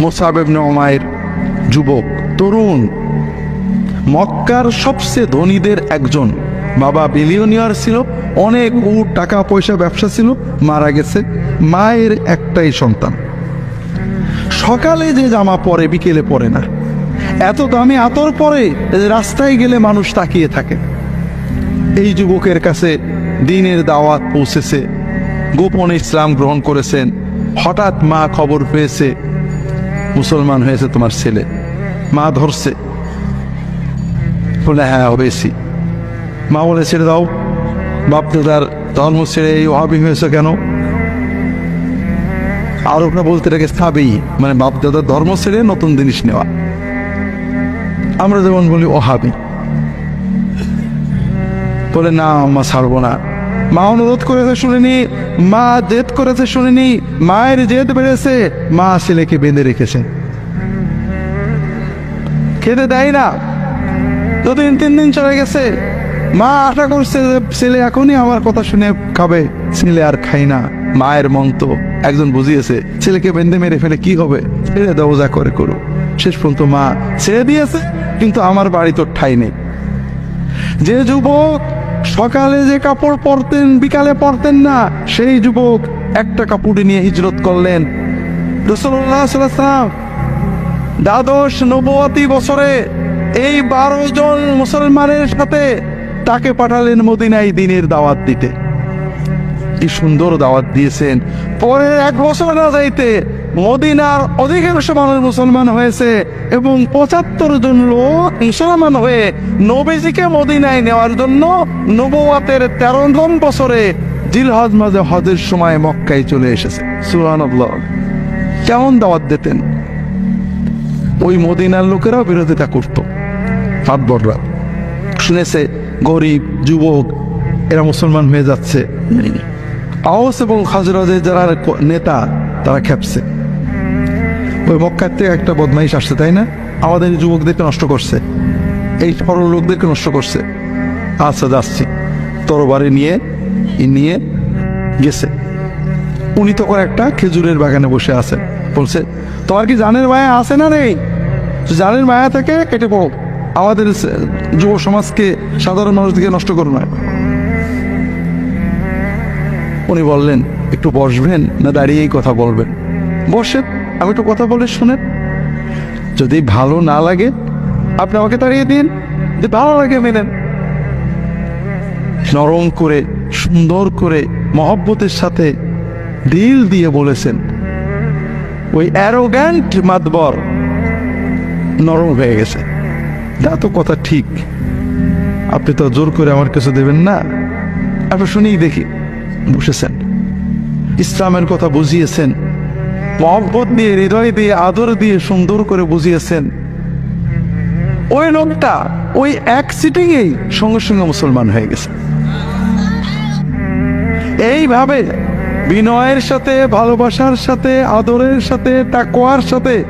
মোসাবেব নমায়ের যুবক, তরুণ। মক্কার সবচেয়ে ধনীদের একজন। বাবা বিলিয়নিয়ার ছিল, অনেক উট, টাকা, পয়সা, ব্যবসা ছিল, মারা গেছে। মায়ের একটাই সন্তান। সকালে যে জামা পরে, বিকেলে পরে না। এত দামি আতর পরে রাস্তায় গেলে মানুষ তাকিয়ে থাকে। এই যুবকের কাছে দিনের দাওয়াত পৌঁছেছে। গোপন ইসলাম গ্রহণ করেছেন। হঠাৎ মা খবর পেয়েছে মুসলমান হয়েছে তোমার ছেলে। মা ধরছে। বলে হ্যাঁ হবেছি। মা বলে, ছেড়ে দাও। বাপ দাদার ধর্ম ছেড়ে এই অহাবি হয়েছে কেন? আর ওরা বলতে রেখে খাবেই। মানে বাপ দাদার ধর্ম ছেড়ে নতুন জিনিস নেওয়া। আমরা যেমন বলি অহাবি বলে, না মা ছাড়বো না। মা অনুরোধ করেছে শুনিনি, মা জেদ করেছে শুনিনি, মায়ের জেদ বেড়েছে, মা ছেলেকে বেঁধে রেখেছে। খেতে দেয় না। দুদিন, তিন দিন চলে গেছে। মা আশা করছে যে ছেলে এখনই আমার কথা শুনে খাবে, ছেলে আর খাই না। মায়ের মন তো একজন বুঝিয়েছে, ছেলেকে বেঁধে মেরে ফেলে কি হবে? দাও যা করে করো শেষ পর্যন্ত মা ছেড়ে দিয়েছে, কিন্তু আমার বাড়ি তো ঠাই নেই। যে যুবক সকালে যে কাপড় পরতেন, বিকালে পরতেন না, সেই যুবক একটা কাপড় নিয়ে হিজরত করলেন। দ্বাদশ নবতী বছরে এই বারো জন মুসলমানের সাথে তাকে পাঠালেন মদিনায় দিনের দাওয়াত দিতে। কি সুন্দর দাওয়াত দিয়েছেন। পরে এক বছর না যাইতে মদিনার অধিকাংশ মানুষ মুসলমান হয়েছে এবং পঁচাত্তর জন লোক মুসলমান হয়ে নবীজিকে মদিনায় নেওয়ার জন্য নবুয়াতের তেরো জন বছরে জিলহজ মাঝে হজের সময় মক্কায় চলে এসেছে। সুবহানাল্লাহ। কেমন দাওয়াত দিতেন? ওই মদিনার লোকেরাও বিরোধিতা করত। ফাটবররা শুনেছে, গরিব, যুবক, এরা মুসলমান হয়ে যাচ্ছে। আওস এবং খাজরাজের যারা নেতা, তারা খেপছে। ওই মক্কার থেকে একটা বদমাইশ আসছে, তাই না? আমাদের যুবকদেরকে নষ্ট করছে। এই সরল লোকদেরকে নষ্ট করছে। আচ্ছা যাচ্ছি। তরবারি নিয়ে নিয়ে গেছে। উনি তখন একটা খেজুরের বাগানে বসে আছেন। বলছে, তোমার কি জানের মায়া আছে না নেই? জানের মায়া থেকে কেটে পড়ো আমাদের যুব সমাজকে, সাধারণ মানুষকে নষ্ট করো না। উনি বললেন, একটু বসবেন না দাঁড়িয়েই কথা বলবেন? বসেন আমি একটু কথা বলে শুনেন। যদি ভালো না লাগে, আপনি আমাকে তাড়িয়ে দিন। যদি ভালো লাগে, মেনেন। নরম করে, সুন্দর করে, মহব্বতের সাথে দিল দিয়ে বলেছেন, ওই অ্যারোগ্যান্ট মাতবর নরম হয়ে গেছে। তা তো কথা ঠিক। আপনি তো জোর করে আমার কিছু দেবেন না। আপনি শুনেই দেখি, বসেছেন। ইসলামের কথা বুঝিয়েছেন। মহব্বত দিয়ে, হৃদয় দিয়ে, আদর দিয়ে সুন্দর করে বুঝিয়েছেন। ওই লোকটা ওই এক সিটিংয়েই সঙ্গে সঙ্গে মুসলমান হয়ে গেছে। এইভাবে বিনয়ের সাথে, ভালোবাসার সাথে, আদরের সাথে তাকোয়ার সাথে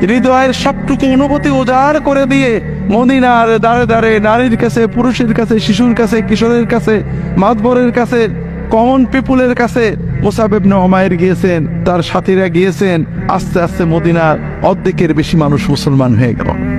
হৃদয়ের সবটুকু অনুভূতি উজাড় করে দিয়ে মদিনার দাঁড়ে দাঁড়ে নারীর কাছে, পুরুষের কাছে, শিশুর কাছে, কিশোরের কাছে, মাতবরের কাছে কমন পিপুলের কাছে মোসাবেব নহমায়ের গিয়েছেন, তার সাথীরা গিয়েছেন, আস্তে আস্তে মদিনার অর্ধেকের বেশি মানুষ মুসলমান হয়ে গেল।